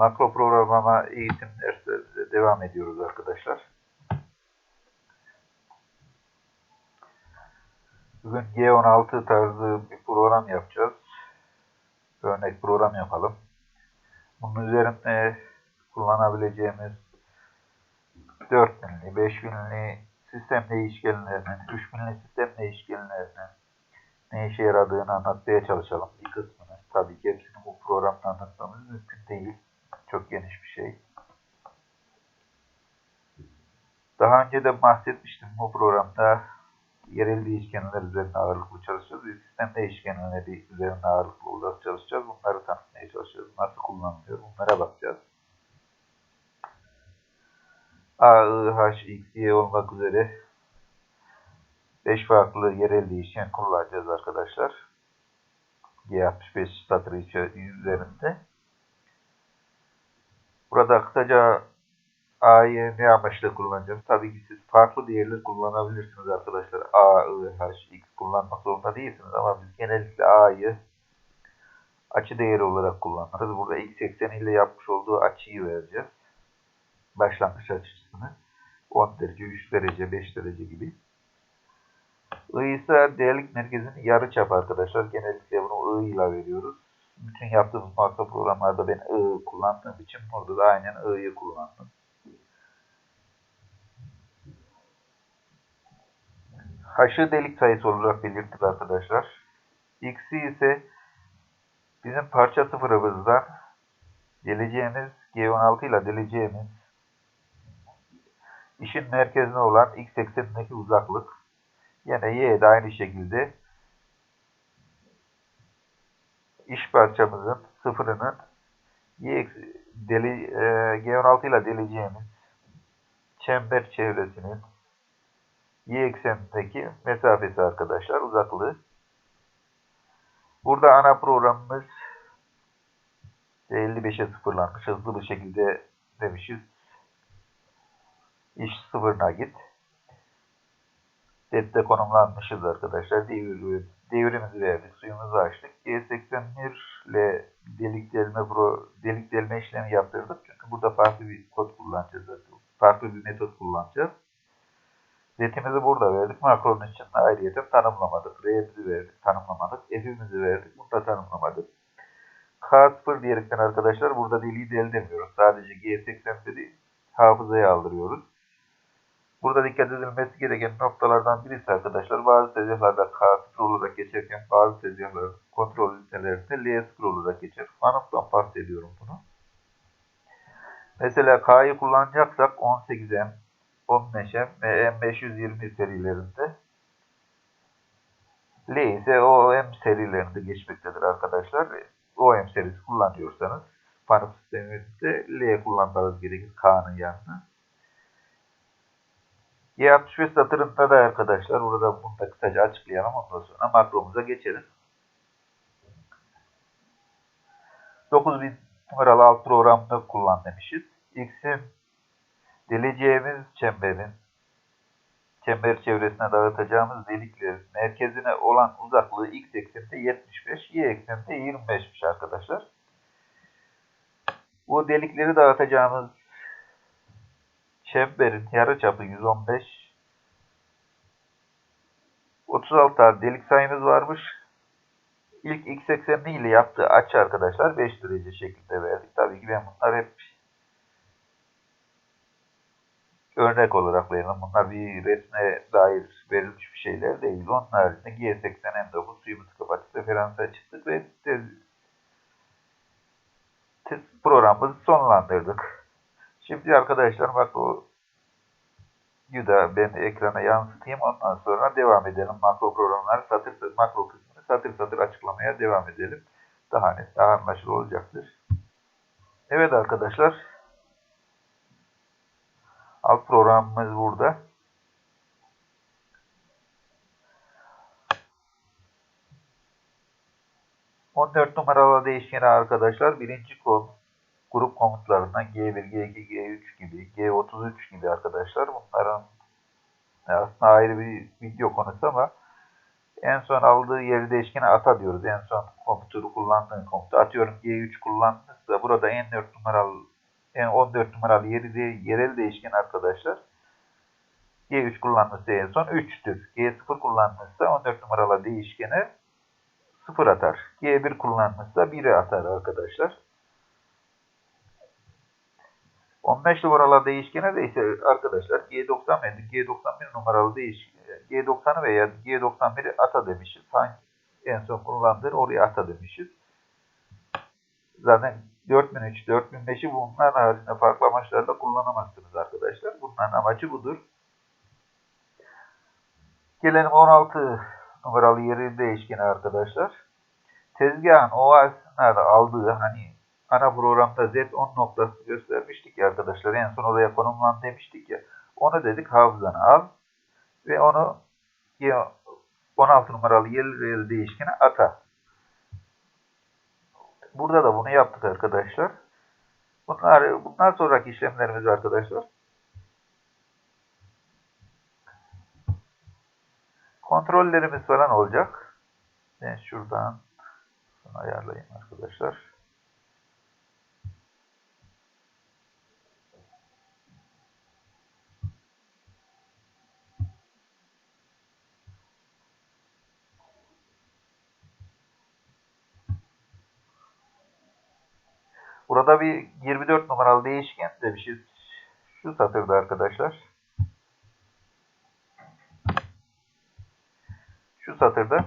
Makro programlama eğitim derslerine devam ediyoruz arkadaşlar. Bugün G16 tarzı bir program yapacağız. Örnek program yapalım. Bunun üzerinde kullanabileceğimiz 4000'li, 5000'li sistem değişkenlerinin, 3000'li sistem değişkenlerinin ne işe yaradığını anlatmaya çalışalım bir kısmını. Tabii ki hepsini bu programda anlatmamız mümkün değil. Çok geniş bir şey. Daha önce de bahsetmiştim bu programda yerel değişkenler üzerine ağırlıklı çalışacağız sistem değişkenleri üzerine ağırlıklı olarak çalışacağız. Bunları tanıtmaya çalışacağız. Nasıl kullanılıyor bunlara bakacağız. A, I, H, X, Y olmak üzere 5 farklı yerel değişken kullanacağız arkadaşlar. G65 satırı üzerinde. Burada kısaca A'yı ne amaçla kullanacağız? Tabii ki siz farklı değerler kullanabilirsiniz arkadaşlar. A, I, H, X kullanmak zorunda değilsiniz ama biz genellikle A'yı açı değeri olarak kullanırız. Burada X ekseniyle yapmış olduğu açıyı vereceğiz. Başlangıç açısını. 10 derece, 3 derece, 5 derece gibi. I ise değerlik merkezinin yarı çap arkadaşlar. Genellikle bunu I ile veriyoruz. Bütün yaptığımız makro programlarda ben I kullandığım için burada da aynen I'yi kullandım. H'ı delik sayısı olarak belirttik arkadaşlar. X'i ise bizim parça sıfırımızdan deleceğimiz G16 ile deleceğimiz işin merkezine olan X eksenindeki uzaklık. Yine Y de aynı şekilde iş parçamızın sıfırının Y deli, e, G16 ile deleceğimiz çember çevresinin y eksenindeki mesafesi arkadaşlar uzaklığı. Burada ana programımız 55'e sıfırlanmış. Hızlı bir şekilde demişiz. İş sıfırına git. Depte konumlanmışız arkadaşlar. Devir, devrimizi verdik. Suyumuzu açtık. G81 ile delik delme, pro, delik delme işlemi yaptırdık. Çünkü burada farklı bir kod kullanacağız. Farklı bir metot kullanacağız. Zetimizi burada verdik. Makronun için ayrıyeten tanımlamadık. R'mizi verdik, tanımlamadık. F'imizi verdik, bunu da tanımlamadık. K0 diyerekten arkadaşlar burada deliği de elde edemiyoruz. Sadece G81'i hafızaya aldırıyoruz. Burada dikkat edilmesi gereken noktalardan birisi arkadaşlar bazı tezgahlarda K0 olarak geçerken bazı tezgahlar kontrol ünitelerinde L0 olarak geçer. Fanuk'tan bahsediyorum bunu. Mesela K'yı kullanacaksak 18M, 15M ve M520 serilerinde L ise OM serilerinde geçmektedir arkadaşlar. OM serisi kullanıyorsanız Fanuk sistemimizde L kullanmanız gerekir K'nın yanına. G65 satırında da arkadaşlar burada bunu da kısaca açıklayalım. Ondan sonra makromuza geçelim. 9000 numaralı alt programda kullan demişiz. X'in deleceğimiz çemberin çember çevresine dağıtacağımız deliklerin merkezine olan uzaklığı x ekseninde 75, y ekseninde 25'miş arkadaşlar. Bu delikleri dağıtacağımız çemberin yarıçapı 115. 36 tane delik sayımız varmış. İlk x eksenli ile yaptığı açı arkadaşlar 5 derece şeklinde verdik. Tabii ki ben bunlar hep örnek olarak verelim. Bunlar bir resme dair verilmiş bir şeyler değil. Onun haricinde G80 M9 suyumuzu kapattık. Referansa çıktık ve tez, tez programımızı sonlandırdık. Şimdi arkadaşlar bak o da ben ekrana yansıtayım. Ondan sonra devam edelim. Makro programları satır satır, makro kısmını satır satır açıklamaya devam edelim. Daha net, daha anlaşılır olacaktır. Evet arkadaşlar. Alt programımız burada. On dört numaralı değişkeni arkadaşlar birinci kol grup komutlarından G1, G2, G3 gibi, G33 gibi arkadaşlar. Bunların aslında ayrı bir video konusu ama En son aldığı yeri değişkene ata diyoruz. En son komutörü kullandığın komutu. Atıyorum G3 kullanmışsa burada en 4 numaralı en 14 numaralı yeri yerel değişken arkadaşlar. G3 kullanmışsa en son 3'tür. G0 kullanmışsa 14 numaralı değişkene 0 atar. G1 kullanmışsa 1'i atar arkadaşlar. 15 numaralı değişkene de ise arkadaşlar G90 verdik. G91 numaralı değişken G90'ı veya G91'i ata demişiz. Hangi en son kullandığı oraya ata demişiz. Zaten 4003, 4005'i bunlar haricinde farklı amaçlarla kullanamazsınız arkadaşlar. Bunların amacı budur. Gelelim 16 numaralı yeri değişkeni arkadaşlar. Tezgahın o esnada aldığı hani ana programda Z10 noktası göstermiştik ya arkadaşlar. En son oraya konumlan demiştik ya. Onu dedik hafızanı al ve onu 16 numaralı yer değişkene ata. Burada da bunu yaptık arkadaşlar. Bunlar, bundan sonraki işlemlerimiz arkadaşlar. Kontrollerimiz falan olacak. Ben şuradan ayarlayayım arkadaşlar. Burada bir 24 numaralı değişken demişiz. Şu satırda arkadaşlar. Şu satırda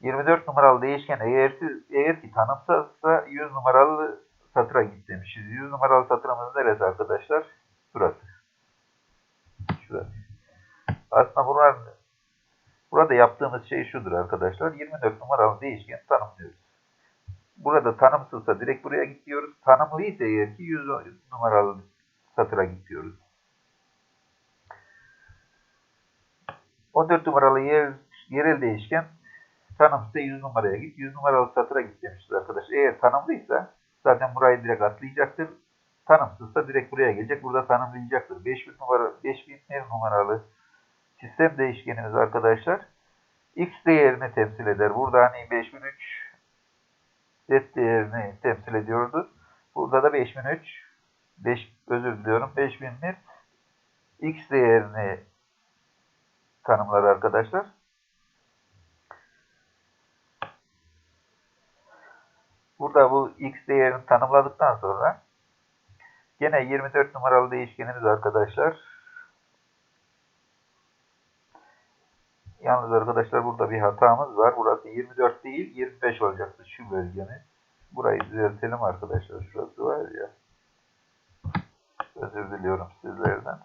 24 numaralı değişken eğer, eğer ki tanımsızsa 100 numaralı satıra git demişiz. 100 numaralı satırımız neresi arkadaşlar? Burası. Şurası. Aslında burada, burada yaptığımız şey şudur arkadaşlar. 24 numaralı değişken tanımlıyoruz. Burada tanımsızsa direkt buraya gidiyoruz. Tanımlıysa eğer ki 100 numaralı satıra gidiyoruz. 14 numaralı yer, yerel değişken tanımsızsa 100 numaraya git. 100 numaralı satıra git demişiz arkadaşlar. Eğer tanımlıysa zaten burayı direkt atlayacaktır. Tanımsızsa direkt buraya gelecek. Burada tanımlayacaktır. 5000 numara 5000 numaralı sistem değişkenimiz arkadaşlar x değerini temsil eder. Burada hani 5003 Z değerini temsil ediyordu. Burada da 5003 5 özür diliyorum 5001 X değerini tanımlar arkadaşlar. Burada bu X değerini tanımladıktan sonra gene 24 numaralı değişkenimiz arkadaşlar Yalnız arkadaşlar burada bir hatamız var. Burası 24 değil 25 olacaktı şu bölgemiz. Burayı düzeltelim arkadaşlar. Şurası var ya. Özür diliyorum sizlerden.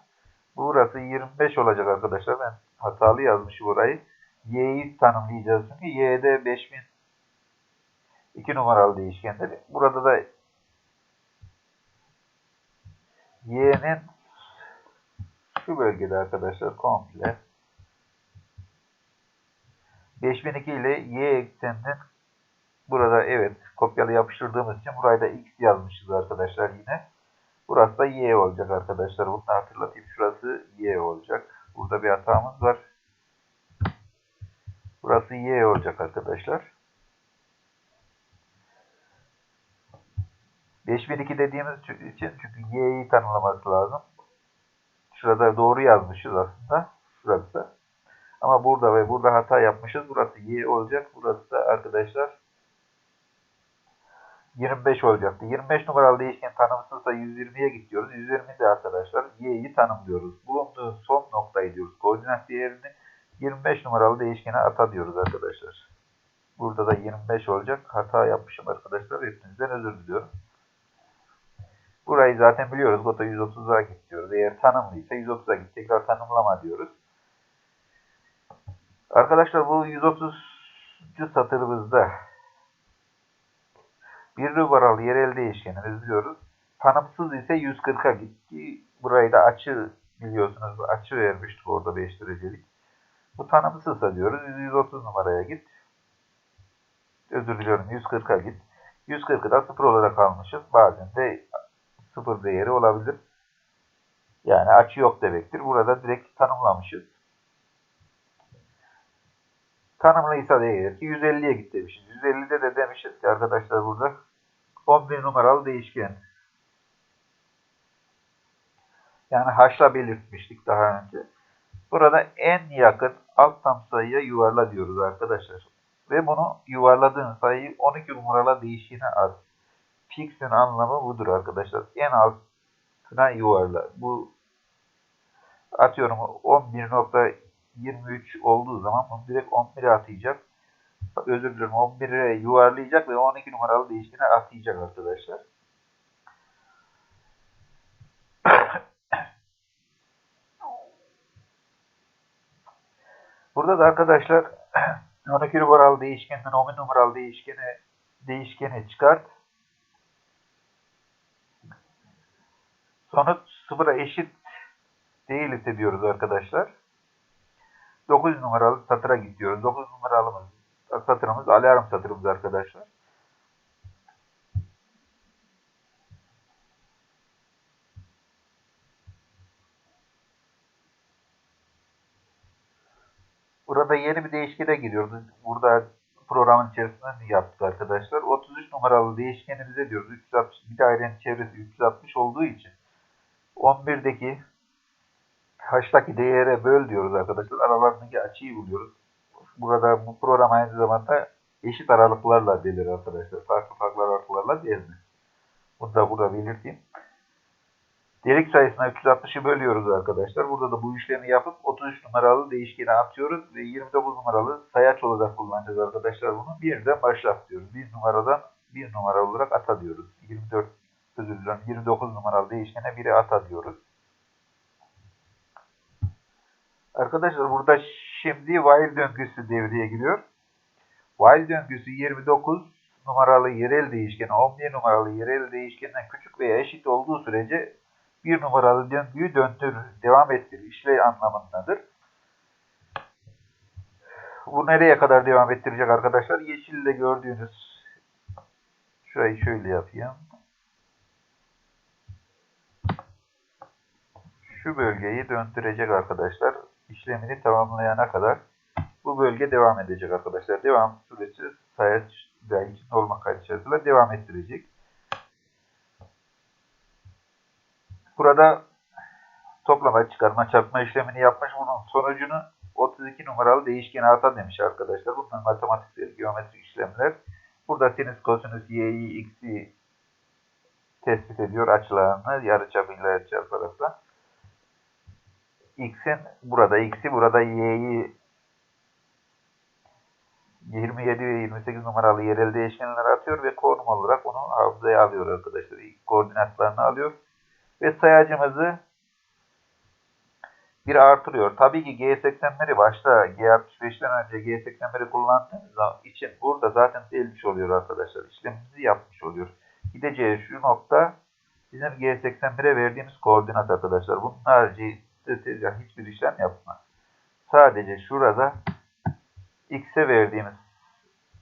Burası 25 olacak arkadaşlar. Ben hatalı yazmışım burayı. Y'yi tanımlayacağız çünkü Y'de 5000 2 numaralı değişkendir. Burada da Y'nin şu bölgede arkadaşlar komple 5002 ile y ekseninin burada evet kopyalı yapıştırdığımız için burayı da x yazmışız arkadaşlar yine. Burası da y olacak arkadaşlar. Bunu hatırlatayım. Şurası y olacak. Burada bir hatamız var. Burası y olacak arkadaşlar. 5002 dediğimiz için çünkü y'yi tanımlaması lazım. Şurada doğru yazmışız aslında. Şurası. Burada ve burada hata yapmışız. Burası y olacak. Burası da arkadaşlar 25 olacaktı. 25 numaralı değişken tanımsızsa 120'ye gidiyoruz. 120'de arkadaşlar y'yi tanımlıyoruz. Bulunduğu son noktayı diyoruz. Koordinat değerini 25 numaralı değişkene ata diyoruz arkadaşlar. Burada da 25 olacak. Hata yapmışım arkadaşlar. Hepinizden özür diliyorum. Burayı zaten biliyoruz. Gota 130'a git diyoruz. Eğer tanımlıysa 130'a git. Tekrar tanımlama diyoruz. Arkadaşlar bu 130. satırımızda bir numaralı yerel değişkenimiz diyoruz. Tanımsız ise 140'a gitti. Burayı da açı biliyorsunuz. Açı vermiştik orada 5 derecelik. Bu tanımsızsa diyoruz 130 numaraya git. Özür diliyorum 140'a git. 140'da 0 olarak almışız. Bazen de 0 değeri olabilir. Yani açı yok demektir. Burada direkt tanımlamışız. Tanımlıysa değer ki 150'ye git demişiz. 150'de de demişiz ki arkadaşlar burada 11 numaralı değişken. Yani haşla belirtmiştik daha önce. Burada en yakın alt tam sayıya yuvarla diyoruz arkadaşlar. Ve bunu yuvarladığın sayıyı 12 numaralı değişkene at. Fix'in anlamı budur arkadaşlar. En altına yuvarla. Bu atıyorum 11.23 olduğu zaman bunu direkt 11'e atayacak. Özür dilerim 11'e yuvarlayacak ve 12 numaralı değişkene atayacak arkadaşlar. Burada da arkadaşlar 12 numaralı değişkenden 10 numaralı değişkene değişkeni çıkart. Sonuç sıfıra eşit değil ise diyoruz arkadaşlar. 9 numaralı satıra gidiyoruz. 9 numaralı satırımız alarm satırımız arkadaşlar. Burada yeni bir değişkene giriyoruz. Burada programın içerisinde yaptık arkadaşlar. 33 numaralı değişkenimize diyoruz. 360 bir dairenin çevresi 360 olduğu için 11'deki h'taki değere böl diyoruz arkadaşlar. Aralarındaki açıyı buluyoruz. Burada bu program aynı zamanda eşit aralıklarla delir arkadaşlar. Farklı farklı aralıklarla delir. Bunu da burada belirteyim. Delik sayısına 360'ı bölüyoruz arkadaşlar. Burada da bu işlemi yapıp 33 numaralı değişkene atıyoruz ve 29 numaralı sayaç olarak kullanacağız arkadaşlar bunu. Birden başlat diyoruz. Bir numaradan bir numara olarak ata diyoruz. 24 özür dilerim 29 numaralı değişkene biri ata diyoruz. Arkadaşlar burada şimdi while döngüsü devreye giriyor. While döngüsü 29 numaralı yerel değişken 11 numaralı yerel değişkenden küçük veya eşit olduğu sürece bir numaralı döngüyü döndür, devam ettir, işle anlamındadır. Bu nereye kadar devam ettirecek arkadaşlar? Yeşille gördüğünüz şurayı şöyle yapayım. Şu bölgeyi döndürecek arkadaşlar. İşlemini tamamlayana kadar bu bölge devam edecek arkadaşlar. Devam süresi sayaç için olmak kaydıyla devam ettirecek. Burada toplama, çıkarma, çarpma işlemini yapmış. Bunun sonucunu 32 numaralı değişkene ata demiş arkadaşlar. Bunlar matematiksel, geometrik işlemler. Burada sinüs, kosinüs, y'yi, x'i tespit ediyor açılarını yarıçapıyla yarıçapı x'in burada x'i, burada y'yi 27 ve 28 numaralı yerel değişkenler atıyor ve konum olarak onu hafızaya alıyor arkadaşlar. Koordinatlarını alıyor ve sayacımızı bir artırıyor. Tabii ki G81'i başta G65'ten önce G81'i kullandığımız için burada zaten delmiş oluyor arkadaşlar. İşlemimizi yapmış oluyor. Gideceği şu nokta bizim G81'e verdiğimiz koordinat arkadaşlar. Bunun harici hiçbir işlem yapmaz. Sadece şurada X'e verdiğimiz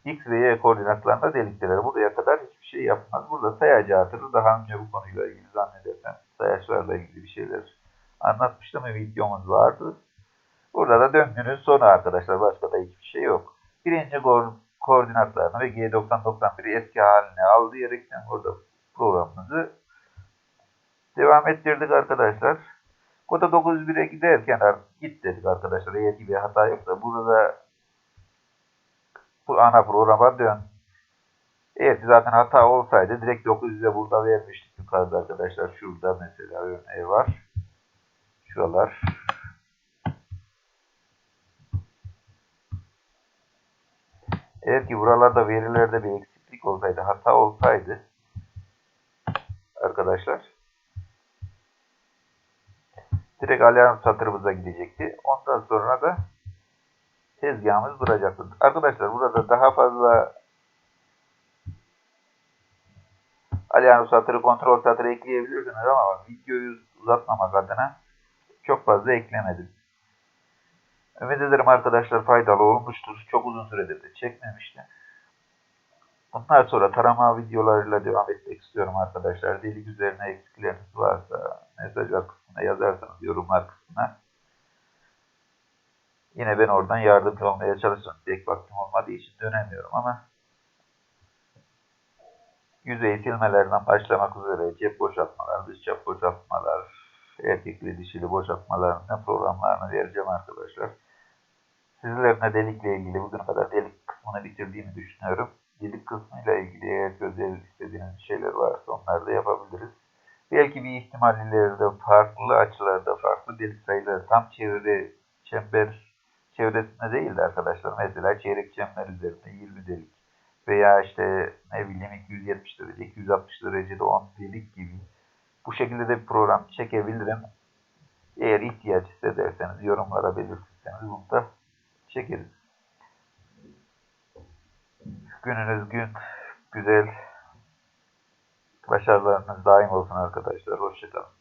X ve Y koordinatlarında delikteler. Buraya kadar hiçbir şey yapmaz. Burada sayacı artırır. Daha önce bu konuyla ilgili zannedersem sayaçlarla ilgili bir şeyler anlatmıştım ve videomuz vardı. Burada da döngünün sonu arkadaşlar. Başka da hiçbir şey yok. Birinci koordinatlarını ve G90-91'i eski haline al diyerekten burada programımızı devam ettirdik arkadaşlar. Koda 901'e giderken git dedik arkadaşlar. Eğer ki bir hata yoksa burada bu ana programa dön. Eğer zaten hata olsaydı direkt 900'e burada vermiştik yukarıda arkadaşlar. Şurada mesela örneği var. Şuralar. Eğer ki buralarda verilerde bir eksiklik olsaydı, hata olsaydı arkadaşlar direkt alarm satırımıza gidecekti. Ondan sonra da tezgahımız duracaktır. Arkadaşlar burada daha fazla alarm satırı, kontrol satırı ekleyebilirsiniz ama videoyu uzatmamak adına çok fazla eklemedim. Ümit ederim arkadaşlar faydalı olmuştur. Çok uzun süredir de çekmemiştim. Bundan sonra tarama videolarıyla devam etmek istiyorum arkadaşlar. Delik üzerine eksikleriniz varsa mesajlar kısmına yazarsanız yorumlar kısmına Yine ben oradan yardımcı olmaya çalışıyorum. Tek vaktim olmadığı için dönemiyorum ama yüzey silmelerden başlamak üzere cep boşaltmalar, dış cep boşaltmalar, erkekli dişili boşaltmalarını programlarını vereceğim arkadaşlar. Sizlerine delikle ilgili bugüne kadar delik kısmını bitirdiğimi düşünüyorum. Delik kısmıyla ilgili eğer özel istediğiniz şeyler varsa onları da yapabiliriz. Belki bir ihtimal ileride farklı açılarda farklı delik sayıları tam çevre çember çevresinde değil de arkadaşlar. Mesela çeyrek çember üzerinde 20 delik veya işte ne bileyim 270 derece, 260 derecede 10 delik gibi bu şekilde de bir program çekebilirim. Eğer ihtiyaç hissederseniz yorumlara belirtirseniz bunu da çekeriz. Gününüz gün güzel. Başarılarınız daim olsun arkadaşlar. Hoşçakalın.